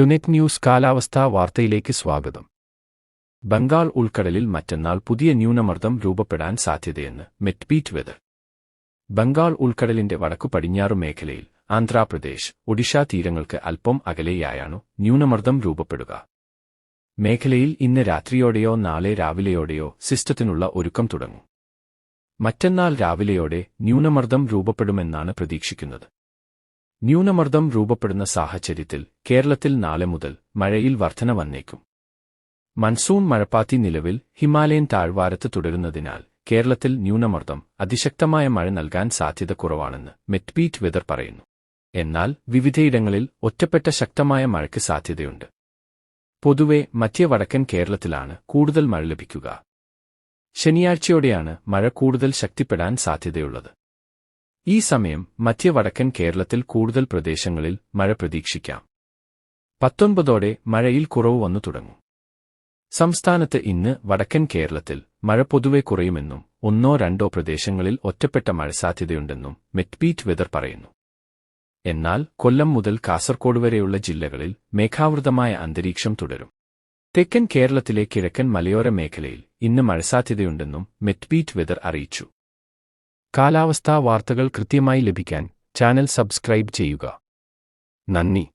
ടുനെറ്റ് news കാലാവസ്ഥാ വാർത്തയിലേക്ക് സ്വാഗതം. ബംഗാൾ ഉൾക്കടലിൽ മറ്റന്നാൾ പുതിയ ന്യൂനമർദ്ദം രൂപപ്പെടാൻ സാധ്യതയെന്ന് മെറ്റ്ബീറ്റ് വെതർ. ബംഗാൾ ഉൾക്കടലിന്റെ വടക്കു പടിഞ്ഞാറു മേഖലയിൽ ആന്ധ്രാപ്രദേശ് ഒഡീഷ തീരങ്ങൾക്ക് അല്പം അകലെയായാണു ന്യൂനമർദ്ദം രൂപപ്പെടുക. മേഖലയിൽ ഇന്ന് രാത്രിയോടെയോ നാളെ രാവിലെയോടെയോ സിസ്റ്റത്തിനുള്ള ഒരുക്കം തുടങ്ങും. മറ്റന്നാൾ രാവിലെയോടെ ന്യൂനമർദ്ദം രൂപപ്പെടുമെന്നാണ് പ്രതീക്ഷിക്കുന്നത്. ന്യൂനമർദ്ദം രൂപപ്പെടുന്ന സാഹചര്യത്തിൽ കേരളത്തിൽ നാളെ മുതൽ മഴയിൽ വർധന വന്നേക്കും. മൺസൂൺ മഴപ്പാത്തി നിലവിൽ ഹിമാലയൻ താഴ്വാരത്ത് തുടരുന്നതിനാൽ കേരളത്തിൽ ന്യൂനമർദ്ദം അതിശക്തമായ മഴ നൽകാൻ സാധ്യത കുറവാണെന്ന് മെറ്റ്ബീറ്റ് വെതർ പറയുന്നു. എന്നാൽ വിവിധയിടങ്ങളിൽ ഒറ്റപ്പെട്ട ശക്തമായ മഴയ്ക്ക് സാധ്യതയുണ്ട്. പൊതുവെ മധ്യ വടക്കൻ കേരളത്തിലാണ് കൂടുതൽ മഴ ലഭിക്കുക. ശനിയാഴ്ചയോടെയാണ് മഴ കൂടുതൽ ശക്തിപ്പെടാൻ സാധ്യതയുള്ളത്. ഈ സമയം മധ്യ വടക്കൻ കേരളത്തിൽ കൂടുതൽ പ്രദേശങ്ങളിൽ മഴ പ്രതീക്ഷിക്കാം. പത്തൊൻപതോടെ മഴയിൽ കുറവ് വന്നു തുടങ്ങും. സംസ്ഥാനത്ത് ഇന്ന് വടക്കൻ കേരളത്തിൽ മഴ പൊതുവെ കുറയുമെന്നും ഒന്നോ രണ്ടോ പ്രദേശങ്ങളിൽ ഒറ്റപ്പെട്ട മഴ സാധ്യതയുണ്ടെന്നും മെറ്റ്ബീറ്റ് വെതർ പറയുന്നു. എന്നാൽ കൊല്ലം മുതൽ കാസർകോട് വരെയുള്ള ജില്ലകളിൽ മേഘാവൃതമായ അന്തരീക്ഷം തുടരും. തെക്കൻ കേരളത്തിലെ കിഴക്കൻ മലയോര മേഖലയിൽ ഇന്ന് മഴസാധ്യതയുണ്ടെന്നും മെറ്റ്ബീറ്റ് വെതർ അറിയിച്ചു. കാലാവസ്ഥാ വാർത്തകൾ കൃത്യമായി ലഭിക്കാൻ ചാനൽ സബ്സ്ക്രൈബ് ചെയ്യുക. നന്ദി.